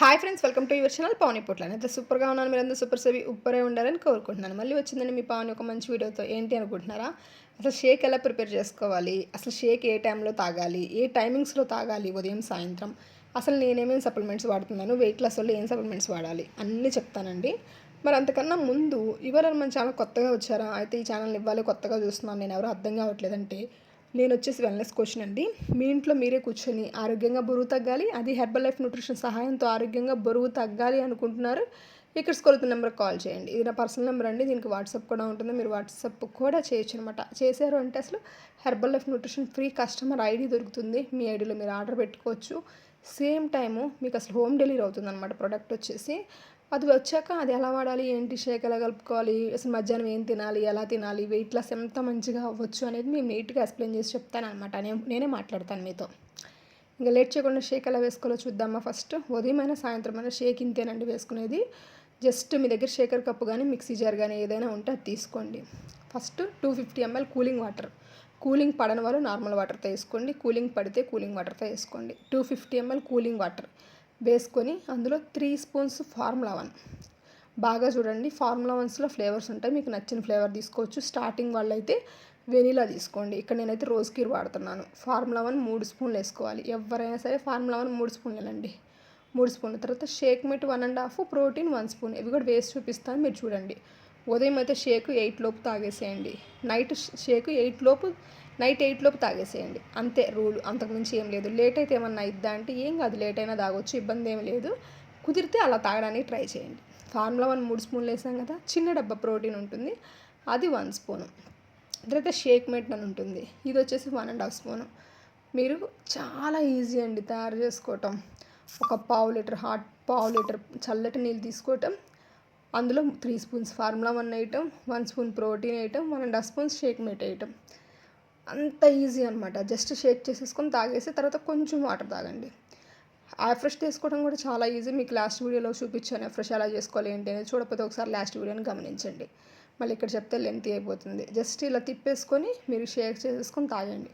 Hi friends welcome to your channel Pavani Potla అయితే సూపర్గా ఉన్నాను మీరు అందరూ సూపర్ సవి ఉప్పరే ఉండాలని కోరుకుంటున్నాను. మళ్ళీ వచ్చిందండి మీ పవన్ ఒక మంచి వీడియోతో. ఏంటి అనుకుంటున్నారా? అసలు షేక్ ఎలా ప్రిపేర్ చేసుకోవాలి? అసలు షేక్ ఏ టైంలో తాగాలి? ఏ టైమింగ్స్లో తాగాలి ఉదయం సాయంత్రం? అసలు నేనేమేమి సప్లిమెంట్స్ వాడుతున్నాను? వెయిట్ లాస్ వల్ల ఏం సప్లిమెంట్స్ వాడాలి? అన్నీ చెప్తానండి. మరి అంతకన్నా ముందు ఇవాళ మన ఛానల్ కొత్తగా వచ్చారా? అయితే ఈ ఛానల్ ఇవ్వాలి కొత్తగా చూస్తున్నాను నేను ఎవరు అర్థం కావట్లేదంటే నేను వచ్చేసి వెల్నెస్ క్వశ్చన్ అండి. మీ ఇంట్లో మీరే కూర్చొని ఆరోగ్యంగా బరువు తగ్గాలి అది హెర్బల్ లైఫ్ న్యూట్రిషన్ సహాయంతో ఆరోగ్యంగా బరువు తగ్గాలి అనుకుంటున్నారు? ఇక్కడ స్కూల్ నెంబర్కి కాల్ చేయండి. ఇది నా పర్సనల్ నెంబర్ అండి. దీనికి వాట్సాప్ కూడా ఉంటుంది. మీరు వాట్సాప్ కూడా చేయొచ్చు అనమాట చేశారు అంటే అసలు Herbalife nutrition free customer ID దొరుకుతుంది. మీ ఐడిలో మీరు ఆర్డర్ పెట్టుకోవచ్చు. సేమ్ టైము మీకు అసలు హోమ్ డెలివరీ అవుతుంది అనమాట ప్రోడక్ట్ వచ్చేసి. అది వచ్చాక అది ఎలా వాడాలి ఏంటి షేక్ ఎలా కలుపుకోవాలి అసలు మధ్యాహ్నం ఏం తినాలి ఎలా తినాలి వెయిట్ లాస్ ఎంత మంచిగా అవ్వచ్చు అనేది మేము నీట్గా ఎక్స్ప్లెయిన్ చేసి చెప్తాను అనమాట నేనే మాట్లాడతాను మీతో. ఇంకా లేట్ చేయకుండా షేక్ ఎలా వేసుకోవాలో చూద్దామా ఫస్ట్. ఉదయమైన సాయంత్రం అయినా షేక్ ఇంతేనండి వేసుకునేది. జస్ట్ మీ దగ్గర షేకర్ కప్పు కానీ మిక్సీ జార్ కానీ ఏదైనా ఉంటే అది తీసుకోండి. First two fifty ML cooling water. Cooling పడని వాళ్ళు నార్మల్ వాటర్తో వేసుకోండి. కూలింగ్ పడితే కూలింగ్ వాటర్తో వేసుకోండి. Two fifty ML cooling water. వేసుకొని అందులో త్రీ స్పూన్స్ ఫార్ములా వన్. బాగా చూడండి ఫార్ములా వన్స్లో ఫ్లేవర్స్ ఉంటాయి. మీకు నచ్చిన ఫ్లేవర్ తీసుకోవచ్చు. స్టార్టింగ్ వాళ్ళైతే వెనీలా తీసుకోండి. ఇక్కడ నేనైతే రోజ్ కీర్ వాడుతున్నాను. ఫార్ములా వన్ మూడు స్పూన్లు వేసుకోవాలి. ఎవరైనా సరే ఫార్ములా వన్ మూడు స్పూన్లు వెళ్ళండి మూడు స్పూన్ల. తర్వాత shake mate one and half protein one spoon. ఇవి కూడా వేస్ట్ చూపిస్తాను. మీరు చూడండి. ఉదయం అయితే షేక్ ఎయిట్ లోపు తాగేసేయండి. నైట్ షేక్ ఎయిట్ లోపు నైట్ ఎయిట్ లోపు తాగేసేయండి. అంతే రూల్. అంతకుమించి ఏం లేదు. లేట్ అయితే ఏమన్నా ఇద్దా అంటే ఏం కాదు. లేట్ అయినా తాగొచ్చు. ఇబ్బంది ఏం లేదు. కుదిరితే అలా తాగడానికి ట్రై చేయండి. ఫార్ములా వన్ మూడు స్పూన్లు వేసాం కదా. చిన్న డబ్బా ప్రోటీన్ ఉంటుంది. అది వన్ స్పూను. తర్వాత షేక్ మేట్ అని ఉంటుంది. ఇది వచ్చేసి వన్ అండ్ హాఫ్ స్పూను. మీరు చాలా ఈజీ అండి తయారు చేసుకోవటం. ఒక పావు లీటర్ హాట్ పావు లీటర్ చల్లటి నీళ్ళు తీసుకోవటం. అందులో త్రీ స్పూన్స్ ఫార్ములా వన్ వేయటం వన్ స్పూన్ ప్రోటీన్ వేయటం one and half spoons shake mate వేయటం. అంత ఈజీ అనమాట జస్ట్ షేక్ చేసేసుకొని తాగేసి తర్వాత కొంచెం వాటర్ తాగండి. ఫ్రెష్ తీసుకోవడం కూడా చాలా ఈజీ. మీకు లాస్ట్ వీడియోలో చూపించాను ఫ్రెష్ ఎలా చేసుకోవాలి ఏంటి అనేది. చూడకపోతే ఒకసారి లాస్ట్ వీడియోని గమనించండి. మళ్ళీ ఇక్కడ చెప్తే లెంత్ అయిపోతుంది. జస్ట్ ఇలా తిప్పేసుకొని మీరు షేక్ చేసేసుకొని తాగండి.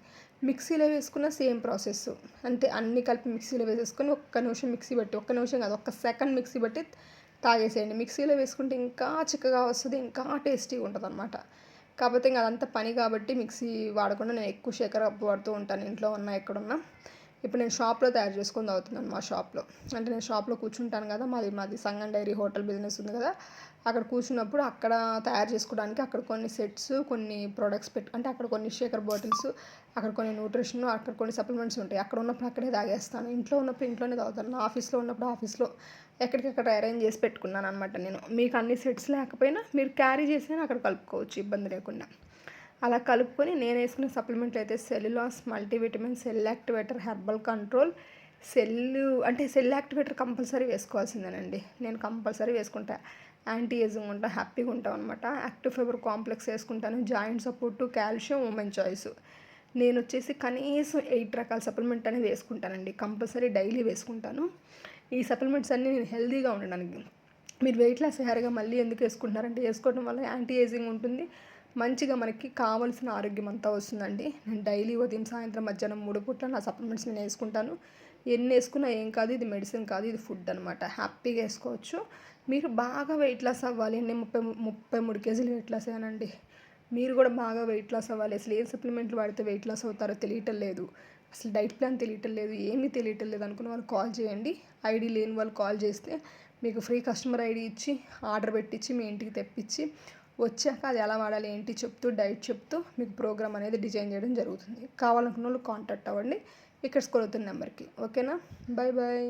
మిక్సీలో వేసుకున్న సేమ్ ప్రాసెస్. అంటే అన్ని కలిపి మిక్సీలో వేసేసుకొని ఒక్క నిమిషం మిక్సీ బట్టి ఒక్క నిమిషం కాదు ఒక్క సెకండ్ మిక్సీ బట్టి తాగేసేయండి. మిక్సీలో వేసుకుంటే ఇంకా చిక్కగా వస్తుంది ఇంకా టేస్టీగా ఉంటుంది అనమాట కాకపోతే ఇంకా అదంతా పని కాబట్టి మిక్సీ వాడకుండా నేను ఎక్కువ శేఖర వాడుతూ ఉంటాను ఇంట్లో ఉన్న ఎక్కడున్నా. ఇప్పుడు నేను షాప్లో తయారు చేసుకొని తాగుతున్నాను మా షాప్లో. అంటే నేను షాప్లో కూర్చుంటాను కదా మాది మాది సంగం డైరీ హోటల్ బిజినెస్ ఉంది కదా అక్కడ కూర్చున్నప్పుడు అక్కడ తయారు చేసుకోవడానికి అక్కడ కొన్ని సెట్స్ కొన్ని ప్రొడక్ట్స్ పెట్టు అంటే అక్కడ కొన్ని షేకర్ బాటిల్స్ అక్కడ కొన్ని న్యూట్రిషన్ అక్కడ కొన్ని సప్లిమెంట్స్ ఉంటాయి. అక్కడ ఉన్నప్పుడు అక్కడే తాగేస్తాను. ఇంట్లో ఉన్నప్పుడు ఇంట్లోనే తాగుతాను. నా ఆఫీస్లో ఉన్నప్పుడు ఆఫీస్లో ఎక్కడికక్కడ అరేంజ్ చేసి పెట్టుకున్నాను అనమాట నేను. మీకు అన్ని సెట్స్ లేకపోయినా మీరు క్యారీ చేసినా అక్కడ కలుపుకోవచ్చు ఇబ్బంది లేకుండా. అలా కలుపుకొని నేను వేసుకున్న సప్లిమెంట్లు అయితే cell u loss multivitamin cell activator herbal control cell అంటే సెల్ యాక్టివేటర్ కంపల్సరీ వేసుకోవాల్సిందేనండి. నేను కంపల్సరీ వేసుకుంటా. యాంటీ ఏజింగ్ ఉంటా హ్యాపీగా ఉంటాం అనమాట యాక్టివ్ ఫైబర్ కాంప్లెక్స్ వేసుకుంటాను. Joint support calcium women choice నేను వచ్చేసి కనీసం ఎయిట్ రకాల సప్లిమెంట్ అనేది వేసుకుంటానండి. కంపల్సరీ డైలీ వేసుకుంటాను. ఈ సప్లిమెంట్స్ అన్నీ నేను హెల్దీగా ఉండడానికి. మీరు వెయిట్ లాస్ అయ్యారుగా మళ్ళీ ఎందుకు వేసుకుంటున్నారంటే వేసుకోవడం వల్ల యాంటీ ఏజింగ్ ఉంటుంది. మంచిగా మనకి కావాల్సిన ఆరోగ్యం అంతా వస్తుందండి. నేను డైలీ ఉదయం సాయంత్రం మధ్యాహ్నం మూడు పూట్ల నా సప్లిమెంట్స్ నేను వేసుకుంటాను. ఎన్ని వేసుకున్నా ఏం కాదు ఇది మెడిసిన్ కాదు ఇది ఫుడ్ అనమాట హ్యాపీగా వేసుకోవచ్చు. మీరు బాగా వెయిట్ లాస్ అవ్వాలి. నేను ముప్పై ముప్పై మూడు కేజీలు వెయిట్ లాస్ అయ్యానండి. మీరు కూడా బాగా వెయిట్ లాస్ అవ్వాలి. అసలు ఏం సప్లిమెంట్లు వాడితే వెయిట్ లాస్ అవుతారో తెలియటం లేదు. అసలు డైట్ ప్లాన్ తెలియటం లేదు ఏమీ తెలియటం లేదు. అనుకున్న వాళ్ళు కాల్ చేయండి. ఐడి లేని వాళ్ళు కాల్ చేస్తే మీకు ఫ్రీ కస్టమర్ ఐడి ఇచ్చి ఆర్డర్ పెట్టించి మీ ఇంటికి తెప్పించి వచ్చాక అది ఎలా వాడాలి ఏంటి చెప్తూ డైట్ చెప్తూ మీకు ప్రోగ్రామ్ అనేది డిజైన్ చేయడం జరుగుతుంది. కావాలనుకున్న వాళ్ళు కాంటాక్ట్ అవ్వండి. ఇక్కడ స్కూల్ అవుతున్న నెంబర్కి. ఓకేనా? Bye bye